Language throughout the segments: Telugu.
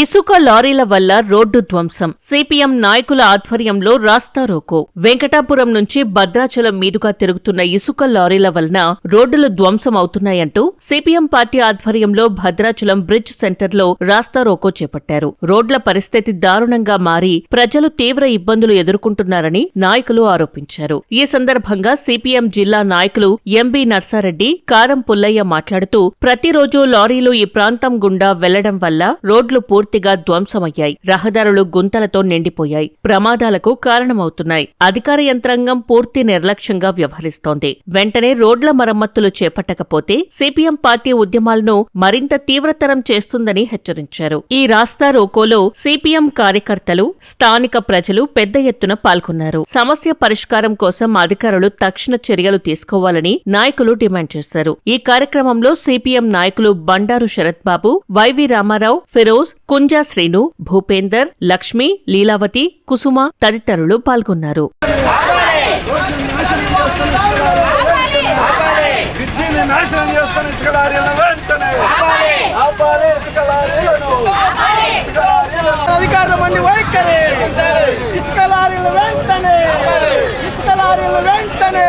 ఇసుక లారీల వల్ల రోడ్డు ధ్వంసం. సిపిఎం నాయకుల ఆధ్వర్యంలో రాస్తారోకో వెంకటాపురం నుంచి భద్రాచలం మీదుగా తిరుగుతున్న ఇసుక లారీల వలన రోడ్డులు ధ్వంసం అవుతున్నాయంటూ సిపిఎం పార్టీ ఆధ్వర్యంలో భద్రాచలం బ్రిడ్జ్ సెంటర్లో రాస్తారోకో చేపట్టారు. రోడ్ల పరిస్థితి దారుణంగా మారి ప్రజలు తీవ్ర ఇబ్బందులు ఎదుర్కొంటున్నారని నాయకులు ఆరోపించారు. ఈ సందర్భంగా సిపిఎం జిల్లా నాయకులు ఎంబీ నర్సారెడ్డి కారం పుల్లయ్య మాట్లాడుతూ ప్రతిరోజు లారీలు ఈ ప్రాంతం గుండా వెళ్ళడం వల్ల రోడ్లు పూర్తి పూర్తిగా ధ్వంసమయ్యాయి. రహదారులు గుంతలతో నిండిపోయాయి. ప్రమాదాలకు కారణమవుతున్నాయి. అధికార యంత్రాంగం పూర్తి నిర్లక్ష్యంగా వ్యవహరిస్తోంది. వెంటనే రోడ్ల మరమ్మతులు చేపట్టకపోతే సిపిఎం పార్టీ ఉద్యమాలను మరింత తీవ్రతరం చేస్తుందని హెచ్చరించారు. ఈ రాస్తా రోకోలో సిపిఎం కార్యకర్తలు స్థానిక ప్రజలు పెద్ద ఎత్తున పాల్గొన్నారు. సమస్య పరిష్కారం కోసం అధికారులు తక్షణ చర్యలు తీసుకోవాలని నాయకులు డిమాండ్ చేశారు. ఈ కార్యక్రమంలో సిపిఎం నాయకులు బండారు శరత్ బాబు వైవి రామారావు ఫిరోజ్ కుంజా శ్రీను భూపేందర్ లక్ష్మి లీలావతి కుసుమ తదితరులు పాల్గొన్నారు. లారీలను అధికారుల మండి వైఖరి. ఇసుక లారీలు వెంటనే. ఇసుక లారీలు వెంటనే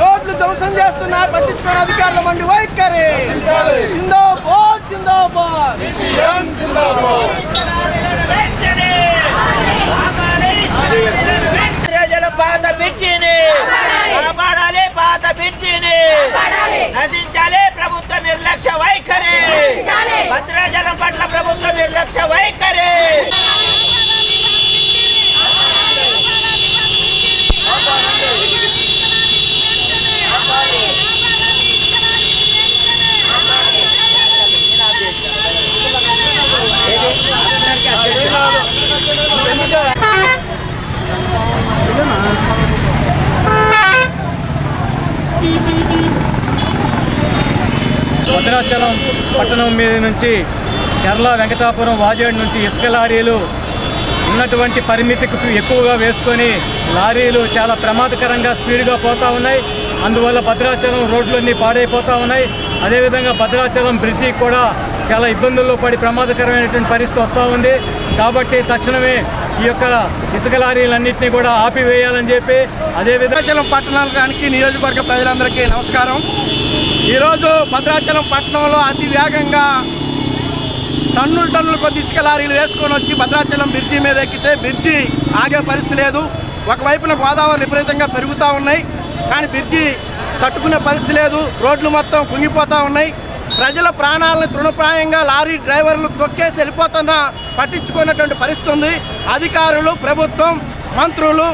రోడ్లు ధ్వంసం చేస్తున్నారు పట్టించుకున్న అధికారుల మండి వైఖరి. జిందాబాద్ జిందాబాద్ ప్రజల పాత బిడ్జిని కాపాడాలి పాత బిడ్జిని నశించాలి ప్రభుత్వ నిర్లక్ష్య వైఖరి భద్రాచలం పట్ల ప్రభుత్వ నిర్లక్ష్య వైఖరి భద్రాచలం పట్టణం మీద నుంచి చర్ల వెంకటాపురం వాజేడు నుంచి ఇసుక లారీలు ఉన్నటువంటి పరిమితికి ఎక్కువగా వేసుకొని లారీలు చాలా ప్రమాదకరంగా స్పీడ్గా పోతూ ఉన్నాయి. అందువల్ల భద్రాచలం రోడ్లన్నీ పాడైపోతూ ఉన్నాయి. అదేవిధంగా భద్రాచలం బ్రిడ్జి కూడా చాలా ఇబ్బందుల్లో పడి ప్రమాదకరమైనటువంటి పరిస్థితి వస్తూ ఉంది. కాబట్టి తక్షణమే ఈ యొక్క ఇసుక లారీలన్నింటినీ కూడా ఆపివేయాలని చెప్పి అదేవిధంగా భద్రాచలం పట్టణానికి నియోజకవర్గ ప్రజలందరికీ నమస్కారం. ఈరోజు భద్రాచలం పట్టణంలో అతి వేగంగా టన్నులు టన్నులకు ఇసుక లారీలు వేసుకొని వచ్చి భద్రాచలం బ్రిడ్జి మీద ఎక్కితే బ్రిడ్జి ఆగే పరిస్థితి లేదు. ఒకవైపున గోదావరి విపరీతంగా పెరుగుతూ ఉన్నాయి. కానీ బ్రిడ్జి తట్టుకునే పరిస్థితి లేదు. రోడ్లు మొత్తం కుంగిపోతూ ఉన్నాయి. ప్రజల ప్రాణాలను తృణప్రాయంగా లారీ డ్రైవర్లు తొక్కేసి వెళ్ళిపోతున్న పట్టించుకున్నటువంటి పరిస్థితి ఉంది. అధికారులు ప్రభుత్వం మంత్రులు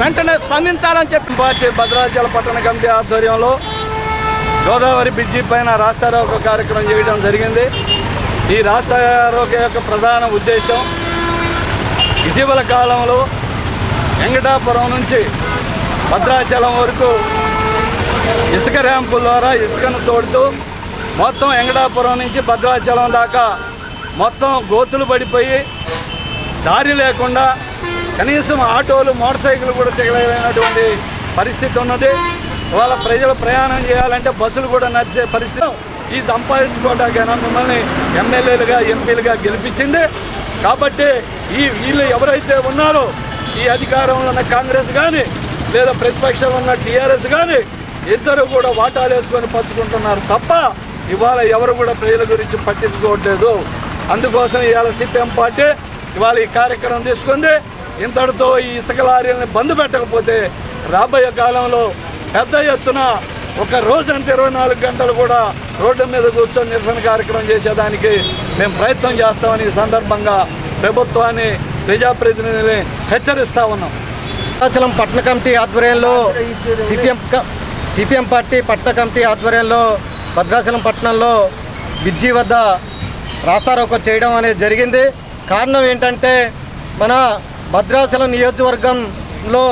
వెంటనే స్పందించాలని చెప్పి పార్టీ భద్రాచల పట్టణ కమిటీ ఆధ్వర్యంలో గోదావరి బ్రిడ్జి పైన రాస్తారోక కార్యక్రమం చేయడం జరిగింది. ఈ రాస్తారోక యొక్క ప్రధాన ఉద్దేశం ఇటీవల కాలంలో వెంకటాపురం నుంచి భద్రాచలం వరకు ఇసుక ర్యాంపుల ద్వారా ఇసుకను తోడుతూ మొత్తం వెంకటాపురం నుంచి భద్రాచలం దాకా మొత్తం గోతులు పడిపోయి దారి లేకుండా కనీసం ఆటోలు మోటార్ సైకిల్ కూడా తిరగలేనటువంటి పరిస్థితి ఉన్నది. ఇవాళ ప్రజలు ప్రయాణం చేయాలంటే బస్సులు కూడా నడిచే పరిస్థితి. ఈ సంపాదించుకోవడానికైనా మిమ్మల్ని ఎమ్మెల్యేలుగా ఎంపీలుగా గెలిపించింది. కాబట్టి ఈ వీళ్ళు ఎవరైతే ఉన్నారో ఈ అధికారంలో ఉన్న కాంగ్రెస్ కానీ లేదా ప్రతిపక్షంలో ఉన్న టీఆర్ఎస్ కానీ ఇద్దరు కూడా వాటాలు వేసుకొని పంచుకుంటున్నారు తప్ప ఇవాళ ఎవరు కూడా ప్రజల గురించి పట్టించుకోవట్లేదు. అందుకోసం ఇవాళ సిపిఎం పార్టీ ఇవాళ ఈ కార్యక్రమం తీసుకుంది. ఇంతటితో ఈ ఇసుక లారీలను బంద్ పెట్టకపోతే రాబోయే కాలంలో పెద్ద ఎత్తున ఒక రోజు అంటే ఇరవై నాలుగు గంటలు కూడా రోడ్డు మీద కూర్చొని నిరసన కార్యక్రమం చేసేదానికి మేము ప్రయత్నం చేస్తామని ఈ సందర్భంగా ప్రభుత్వాన్ని ప్రజాప్రతినిధుల్ని హెచ్చరిస్తా ఉన్నాం. అరుణాచలం పట్టణ కమిటీ ఆధ్వర్యంలో సిపిఎం సిపిఎం పార్టీ పట్టణ కమిటీ ఆధ్వర్యంలో భద్రాచలం పట్టణంలో బిజ్జి వద్ద రాస్తారోకో చేయడం అనేది జరిగింది. కారణం ఏంటంటే మన భద్రాచలం నియోజకవర్గంలో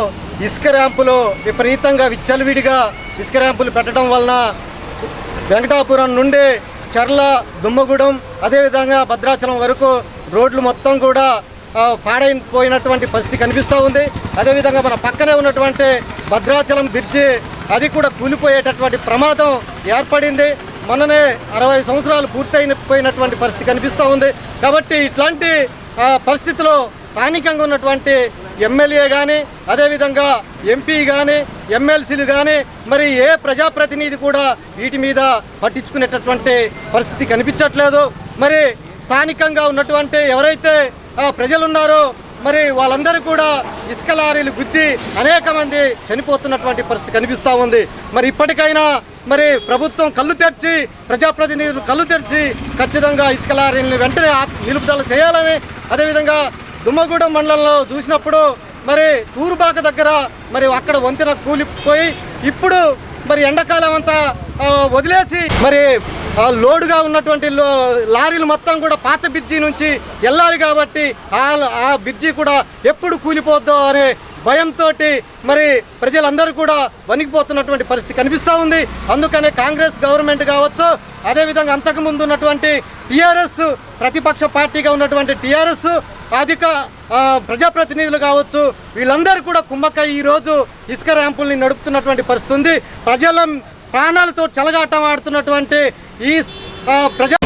ఇసుక ర్యాంపులు విపరీతంగా విచ్చలవిడిగా ఇసుక ర్యాంపులు పెట్టడం వలన వెంకటాపురం నుండి చర్ల దుమ్మగూడెం అదేవిధంగా భద్రాచలం వరకు రోడ్లు మొత్తం కూడా పాడైపోయినటువంటి పరిస్థితి కనిపిస్తూ ఉంది. అదేవిధంగా మన పక్కనే ఉన్నటువంటి భద్రాచలం బ్రిడ్జి అది కూడా కూలిపోయేటటువంటి ప్రమాదం ఏర్పడింది. మొన్ననే అరవై సంవత్సరాలు పూర్తయిన పోయినటువంటి పరిస్థితి కనిపిస్తూ ఉంది. కాబట్టి ఇట్లాంటి పరిస్థితిలో స్థానికంగా ఉన్నటువంటి ఎమ్మెల్యే కానీ అదేవిధంగా ఎంపీ కానీ ఎమ్మెల్సీలు కానీ మరి ఏ ప్రజాప్రతినిధి కూడా వీటి మీద పట్టించుకునేటటువంటి పరిస్థితి కనిపించట్లేదు. మరి స్థానికంగా ఉన్నటువంటి ఎవరైతే ఆ, ప్రజలు ఉన్నారో మరి వాళ్ళందరూ కూడా ఇసుక లారీలు గుద్ది అనేక మంది చనిపోతున్నటువంటి పరిస్థితి కనిపిస్తూ ఉంది. మరి ఇప్పటికైనా మరి ప్రభుత్వం కళ్ళు తెరిచి ప్రజాప్రతినిధులు కళ్ళు తెరిచి ఖచ్చితంగా ఇసుక లారీలను వెంటనే నిలుపుదల చేయాలని అదేవిధంగా దుమ్మగూడెం మండలంలో చూసినప్పుడు మరి తూరుబాక దగ్గర మరి అక్కడ వంతెన కూలిపోయి ఇప్పుడు మరి ఎండాకాలం అంతా వదిలేసి మరి లోడుగా ఉన్నటువంటి లారీలు మొత్తం కూడా పాత బ్రిడ్జి నుంచి వెళ్ళాలి కాబట్టి ఆ ఆ బ్రిడ్జి కూడా ఎప్పుడు కూలిపోద్దో అనే భయంతో మరి ప్రజలందరూ కూడా వణికిపోతున్నటువంటి పరిస్థితి కనిపిస్తూ ఉంది. అందుకనే కాంగ్రెస్ గవర్నమెంట్ కావచ్చు అదేవిధంగా అంతకుముందు ఉన్నటువంటి టీఆర్ఎస్ ప్రతిపక్ష పార్టీగా ఉన్నటువంటి టీఆర్ఎస్ అధిక ప్రజాప్రతినిధులు కావచ్చు వీళ్ళందరూ కూడా కుమ్మక్క ఈరోజు ఇసుక ర్యాంపుల్ని నడుపుతున్నటువంటి పరిస్థితి ఉంది. ప్రజల ప్రాణాలతో చెలగాటం ఆడుతున్నటువంటి ఈ ఆ, ప్రజా